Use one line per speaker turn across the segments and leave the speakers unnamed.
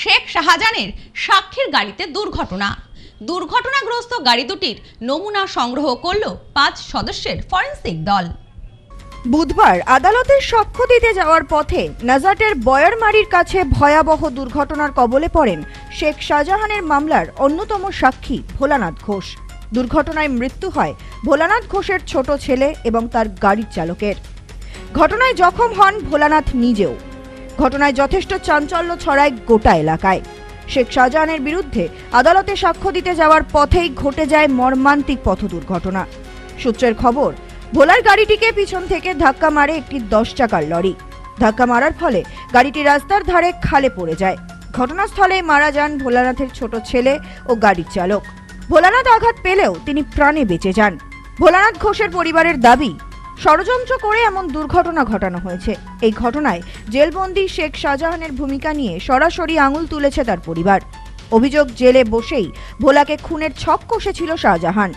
শেখ শাহজাহানের সাক্ষীর গাড়িতে দুর্ঘটনা। দুর্ঘটনাগ্রস্ত গাড়ি দুটির নমুনা সংগ্রহ করল পাঁচ সদস্যের ফরেনসিক দল।
বুধবার আদালতের সাক্ষ্য দিতে যাওয়ার পথে নাজাটের বয়ারমারির কাছে ভয়াবহ দুর্ঘটনার কবলে পড়েন শেখ শাহজাহানের মামলার অন্যতম সাক্ষী ভোলানাথ ঘোষ। দুর্ঘটনায় মৃত্যু হয় ভোলানাথ ঘোষের ছোট ছেলে এবং তার গাড়ির চালকের। ঘটনায় জখম হন ভোলানাথ নিজেও। ঘটনায় যথেষ্ট চাঞ্চল্য ছড়ায় গোটা এলাকায়। শেখ শাহজাহানের বিরুদ্ধে আদালতে সাক্ষ্য দিতে যাওয়ার পথেই ঘটে যায় মর্মান্তিক পথ দুর্ঘটনা। সূত্রের খবর, ভোলার গাড়িটিকে পিছন থেকে ধাক্কা মারে একটি দশ চাকার লরি। ধাক্কা মারার ফলে গাড়িটি রাস্তার ধারে খালে পড়ে যায়। ঘটনাস্থলে মারা যান ভোলানাথের ছোট ছেলে ও গাড়ির চালক। ভোলানাথ আঘাত পেলেও তিনি প্রাণে বেঁচে যান। ভোলানাথ ঘোষের পরিবারের দাবি ষড়যন্ত্র করে এমন দুর্ঘটনা ঘটানো হয়েছে। এই ঘটনায় জেলবন্দি শেখ শাহজাহানের ভূমিকা নিয়ে সরাসরি আঙুল তুলেছে তার পরিবার। অভিযোগ, জেলে বসেই ভোলাকে খুনের ছক কষেছিল শাহজাহান।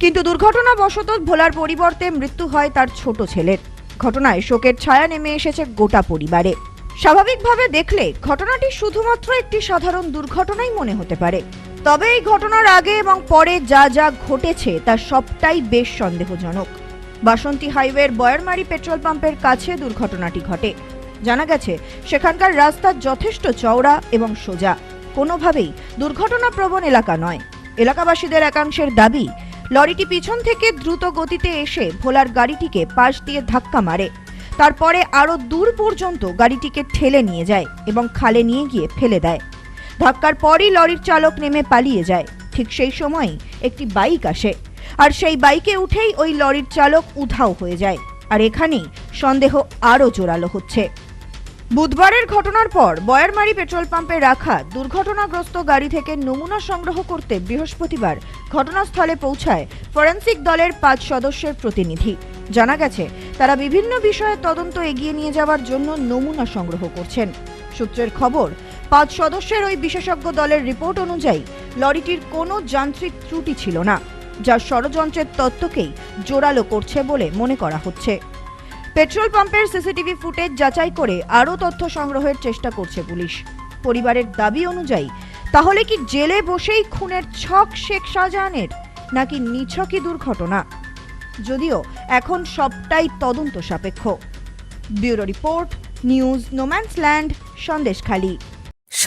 কিন্তু দুর্ঘটনাবশত ভোলার পরিবর্তে মৃত্যু হয় তার ছোট ছেলের। ঘটনায় শোকের ছায়া নেমে এসেছে গোটা পরিবারে। স্বাভাবিকভাবে দেখলে ঘটনাটি শুধুমাত্র একটি সাধারণ দুর্ঘটনাই মনে হতে পারে। তবে এই ঘটনার আগে এবং পরে যা যা ঘটেছে তা সবটাই বেশ সন্দেহজনক। বাসন্তী হাইওয়ের বয়ারমারি পেট্রোল পাম্পের কাছে দুর্ঘটনাটি ঘটে। জানা গেছে, সেখানকার রাস্তা যথেষ্ট চওড়া এবং সোজা। কোনোভাবেই দুর্ঘটনাপ্রবণ এলাকা নয়। এলাকাবাসীদের একাংশের দাবি, লরিটি পিছন থেকে দ্রুত গতিতে এসে ভোলার গাড়িটিকে পাশ দিয়ে ধাক্কা মারে। তারপরে আরও দূর পর্যন্ত গাড়িটিকে ঠেলে নিয়ে যায় এবং খালে নিয়ে গিয়ে ফেলে দেয়। ধাক্কার পরই লরির চালক নেমে পালিয়ে যায়। ঠিক সেই সময়ই একটি বাইক আসে। আর সেই বাইকে উঠেই ওই লরির চালক উধাও হয়ে যায়। আর এখানেই সন্দেহ আরও জোরালো হচ্ছে। বুধবারের ঘটনার পর বয়ারমারি পেট্রোল পাম্পে রাখা দুর্ঘটনাগ্রস্ত গাড়ি থেকে নমুনা সংগ্রহ করতে বৃহস্পতিবার ঘটনাস্থলে পৌঁছায় ফরেন্সিক দলের পাঁচ সদস্যের প্রতিনিধি। জানা গেছে, তারা বিভিন্ন বিষয়ে তদন্ত এগিয়ে নিয়ে যাওয়ার জন্য নমুনা সংগ্রহ করছেন। সূত্রের খবর, পাঁচ সদস্যের ওই বিশেষজ্ঞ দলের রিপোর্ট অনুযায়ী লরিটির কোনো যান্ত্রিক ত্রুটি ছিল না। যা ষড়যন্ত্রের তত্ত্বকেই জোরালো করছে বলে মনে করা হচ্ছে। পেট্রোল পাম্পের সিসিটিভি ফুটেজ যাচাই করে আরও তথ্য সংগ্রহের চেষ্টা করছে পুলিশ। পরিবারের দাবি অনুযায়ী, তাহলে কি জেলে বসেই খুনের ছক শেখ শাহজাহানের, নাকি নিছকই দুর্ঘটনা? যদিও এখন সবটাই তদন্ত সাপেক্ষ। Bureau report, news, no man's land, Sandeshkhali.